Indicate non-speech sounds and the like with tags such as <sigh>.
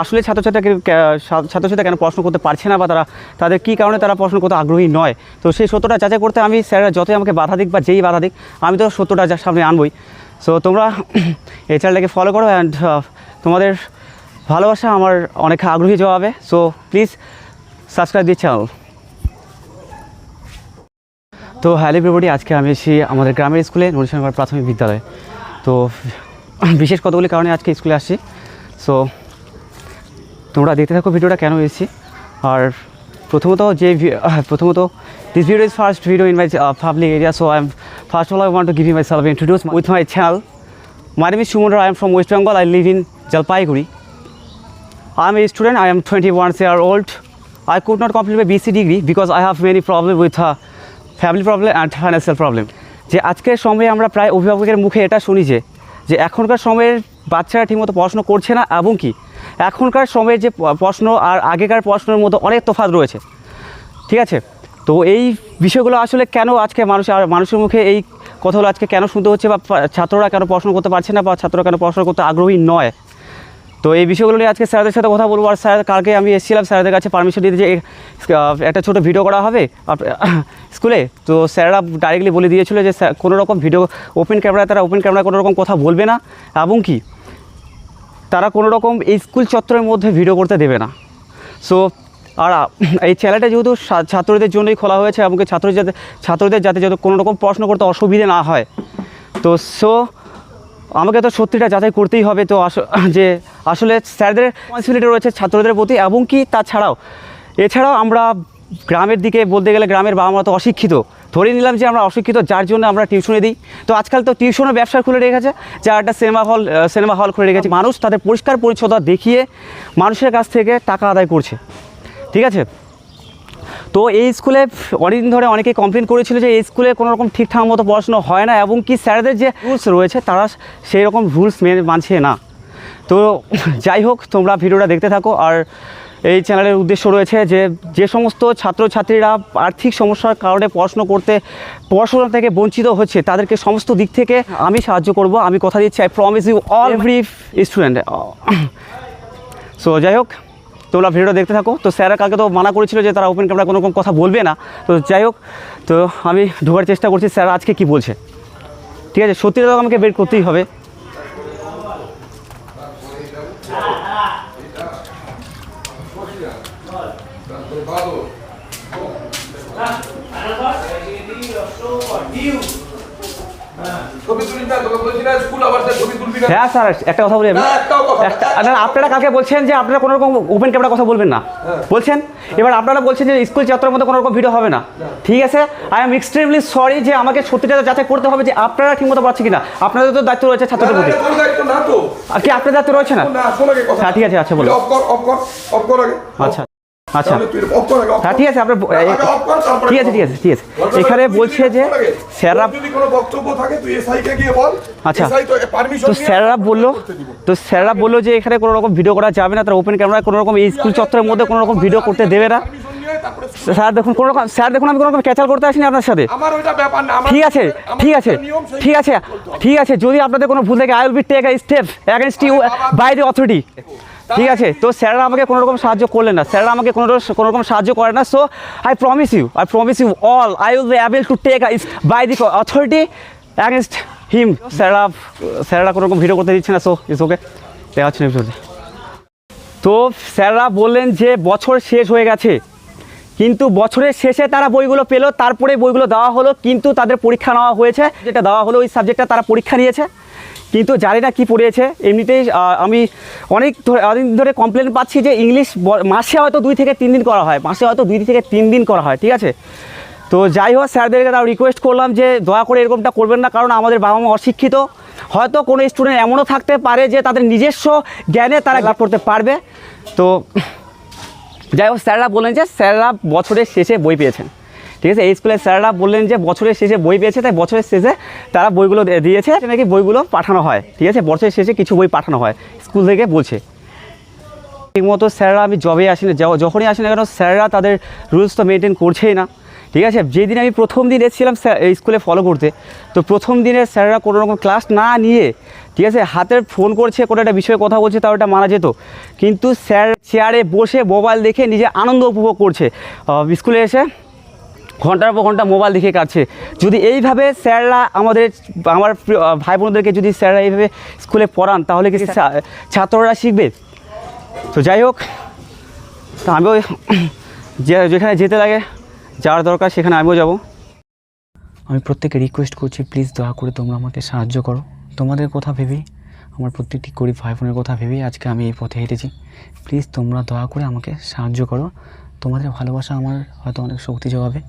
আসলে ছাত্রছাত্রীকে ছাত্রছাত্রী কেন পড়াশোনা করতে পারছে না বা তারা, তাদের কী কারণে তারা পড়াশোনা করতে আগ্রহী নয়? তো সেই সত্যটা যাচাই করতে আমি স্যাররা যতই আমাকে বাধা দিক বা যেই বাধা দিক, আমি তো সত্যটা যার সামনে আনবই। সো তোমরা এই চ্যানেলটাকে ফলো করো অ্যান্ড তোমাদের ভালোবাসা আমার অনেক আগ্রহী জবাবে so please subscribe this channel তো হ্যালো এভরিবডি আজকে আমি এসেছি আমাদের গ্রামের স্কুলে নরিশনগর প্রাথমিক বিদ্যালয়ে। তো বিশেষ কতগুলি কারণে আজকে স্কুলে আসছি। সো তোমরা দেখতে থাকো ভিডিওটা কেন এসেছি। আর প্রথমত যে প্রথমত this video is first video in my public area so I am first all I want to give you my self introduce with my channel my name is Suman I am from West Bengal I live in Jalpaiguri I am a student. I am 21 year old. I could not complete my BC degree because I have many problem with uh, family problem and financial problem যে আজকের সময়ে আমরা প্রায় অভিভাবকের মুখে এটা শুনি যে এখনকার সময়ের বাচ্চারা ঠিকমতো পড়াশোনা করছে না এবং কি? এখনকার সময়ের যে প্রশ্ন আর আগেকার প্রশ্নের মধ্যে অনেক তফাৎ রয়েছে। ঠিক আছে? তো এই বিষয়গুলো আসলে কেন আজকে মানুষ আর মানুষের মুখে এই কথাগুলো আজকে কেন শুনতে হচ্ছে বা ছাত্ররা কেন পড়াশোনা করতে পারছে না বা ছাত্ররা কেন পড়াশোনা করতে আগ্রহী নয়? তো এই বিষয়গুলো নিয়ে আজকে স্যারদের সাথে কথা বলব। আর স্যার, কালকে আমি এসেছিলাম, স্যারদের কাছে পারমিশন দিতে যে একটা ছোটো ভিডিও করা হবে <coughs> স্কুলে। তো স্যাররা ডাইরেক্টলি বলে দিয়েছিল যে কোনো রকম ভিডিও ওপেন ক্যামেরায় তারা ওপেন ক্যামেরায় কোনো রকম কথা বলবে না। এবং কি? তারা কোনো রকম এই স্কুল চত্বরের মধ্যে ভিডিও করতে দেবে না। সো আর, এই চ্যানেলটা যেহেতু ছাত্রদের জন্যই খোলা হয়েছে এবং ছাত্র যাতে, ছাত্রদের যাতে যাতে কোনো রকম প্রশ্ন করতে অসুবিধে না হয়। তো সো আমাকে তো সত্যিটা যাচাই করতেই হবে। তো যে, আসলে স্যারদের রেসপন্সিবিলিটি রয়েছে ছাত্রদের প্রতি এবং কি তাছাড়াও, এছাড়াও আমরা গ্রামের দিকে বলতে গেলে গ্রামের বাবা মা তো অশিক্ষিত। ধরে নিলাম যে আমরা অশিক্ষিত, যার জন্য আমরা টিউশনে দিই। তো আজকাল তো টিউশনও ব্যবসা খুলে রেখেছে, যা একটা সিনেমা হল সিনেমা হল খুলে রেখেছে। মানুষ তাদের পরিষ্কার পরিচ্ছন্নতা দেখিয়ে মানুষের কাছ থেকে টাকা আদায় করছে। ঠিক আছে? তো এই স্কুলে অনেকদিন ধরে অনেকে কমপ্লেন করেছিল যে এই স্কুলে কোনো রকম ঠিকঠাক মতো পড়াশুনো হয় না, এবং কি স্যারদের যে রুলস রয়েছে, তারা সেই রকম রুলস মেনে মানছে না। তো যাই হোক তোমরা ভিডিওটা দেখতে থাকো। আর এই চ্যানেলের উদ্দেশ্য রয়েছে যে যে সমস্ত ছাত্রছাত্রীরা আর্থিক সমস্যার কারণে পড়াশোনা করতে পড়াশোনা থেকে বঞ্চিত হচ্ছে তাদেরকে সমস্ত দিক থেকে আমি সাহায্য করব। আমি কথা দিচ্ছি I promise you all every student so যাই হোক তোমরা ভিডিওটা দেখতে থাকো। তো স্যাররা কালকে তো মানা করেছিল যে তারা ওপেন ক্যামেরা কোনো রকম কথা বলবে না। তো যাই হোক তো আমি ঢোকার চেষ্টা করছি স্যার আজকে কি বলছে। ঠিক আছে সত্যিটা তো আমাকে বের করতেই হবে। হ্যাঁ স্যার একটা কথা বলি আমি। আপনারা কাকে বলছেন যে আপনারা কোনো রকম ওপেন ক্যামেরা কথা বলবেন না। বলছেন? এবার আপনারা বলছেন যে স্কুল ছাত্রের মধ্যে কোনো রকম ভিডিও হবে না। ঠিক আছে? আই এম এক্সট্রিমলি সরি যে আমাকে সত্যিটা যাচাই করতে হবে যে আপনারা ঠিকমতো পারছে কিনা। আপনাদের তো দায়িত্ব রয়েছে ছাত্রদের প্রতি আর কি আপনার দায়িত্ব রয়েছে না? হ্যাঁ ঠিক আছে আচ্ছা বলো। অফ কর অফ কর অফ কর আগে। আচ্ছা। আচ্ছা। হ্যাঁ ঠিক আছে আপনার ঠিক আছে ঠিক আছে ঠিক আছে। এখানে বলছে যে off স্যাররা তোর যদি কোনো বক্তব্য থাকে তুই এসআই গিয়ে বল। আচ্ছা। তো স্যাররা বলল তো স্যাররা বলল যে এখানে কোনো রকম ভিডিও করা যাবে না তারা ওপেন ক্যামেরায় কোনো রকম এই স্কুল চত্বরের মধ্যে কোনো রকম ভিডিও করতে দেবে না। স্যার দেখুন কোনো রকম স্যার দেখুন আমি কোনো রকম ক্যাচাল করতে আসিনি আপনার সাথে। ঠিক আছে ঠিক আছে ঠিক আছে ঠিক আছে যদি আপনাদের কোনো ভুল থাকে I will be take a step against you by the authority ঠিক আছে, তো স্যাররা আমাকে কোনো রকম সাহায্য করলেন না। স্যাররা আমাকে কোনো কোনো রকম সাহায্য করে না। So I promise you I promise you all I will be able to take by the authority against him স্যাররা স্যাররা কোনো রকম ভিডিও করতে দিচ্ছে না সো ইটস ওকে দেখা হচ্ছে তো স্যাররা বললেন যে বছর শেষ হয়ে গেছে। কিন্তু বছরের শেষে তারা বইগুলো পেল, তারপরে বইগুলো দেওয়া হলো, কিন্তু তাদের পরীক্ষা নেওয়া হয়েছে। যেটা দেওয়া হলো ওই সাবজেক্টটা তারা পরীক্ষা নিয়েছে। কিন্তু জানি না কী পড়িয়েছে। এমনিতেই আমি অনেক অনেক ধরে কমপ্লেন পাচ্ছি যে ইংলিশ মাসে হয়তো দুই থেকে তিন দিন করা হয়, মাসে হয়তো দুই থেকে তিন দিন করা হয়, ঠিক আছে? তো যাই হোক, স্যারদেরকে তাও রিকোয়েস্ট করলাম যে দয়া করে এরকমটা করবেন না, কারণ আমাদের বাবা মা অশিক্ষিত। হয়তো কোনো স্টুডেন্ট এমনও থাকতে পারে যে তাদের নিজস্ব জ্ঞানে তারা লাভ করতে পারবে। তো যাই হোক, স্যাররা বললেন যে, স্যাররা বছরের শেষে বই পেয়েছেন। ঠিক আছে, এই স্কুলের স্যাররা বললেন যে বছরের শেষে বই পেয়েছে, তাই বছরের শেষে তারা বইগুলো দিয়েছে। নাকি বইগুলো পাঠানো হয়, ঠিক আছে? বছরের শেষে কিছু বই পাঠানো হয়, স্কুল থেকে বলছে। ঠিকমতো স্যাররা আমি জবে আসি না যখনই আসি না কেন, স্যাররা তাদের রুলস তো মেনটেন করছেই না, ঠিক আছে? যেদিন আমি প্রথম দিন এসেছিলাম স্কুলে ফলো করতে, তো প্রথম দিনে স্যাররা কোনো রকম ক্লাস না নিয়ে, ঠিক আছে, হাতের ফোন করছে, কোনো একটা বিষয়ে কথা বলছে, তাও এটা মানা যেত। কিন্তু স্যার চেয়ারে বসে মোবাইল দেখে নিজে আনন্দ উপভোগ করছে। স্কুলে এসে ঘণ্টার পর ঘণ্টা মোবাইল দেখে কাটছে। যদি এইভাবে স্যাররা আমাদের আমার ভাই বোনদেরকে যদি স্যাররা এইভাবে স্কুলে পড়ান তাহলে কি ছাত্ররা শিখবে? তো যাই হোক তো আমিও <coughs> যে যেখানে যেতে লাগে যাওয়ার দরকার সেখানে আমিও যাব। আমি প্রত্যেকে রিকোয়েস্ট করছি প্লিজ দয়া করে তোমরা আমাকে সাহায্য করো। তোমাদের কথা ভেবেই আমার প্রত্যেকটি গরিব ভাই বোনের কথা ভেবেই আজকে আমি এই পথে হেঁটেছি। প্লিজ তোমরা দয়া করে আমাকে সাহায্য করো। তোমাদের ভালোবাসা আমার হয়তো অনেক শক্তি যোগাবে।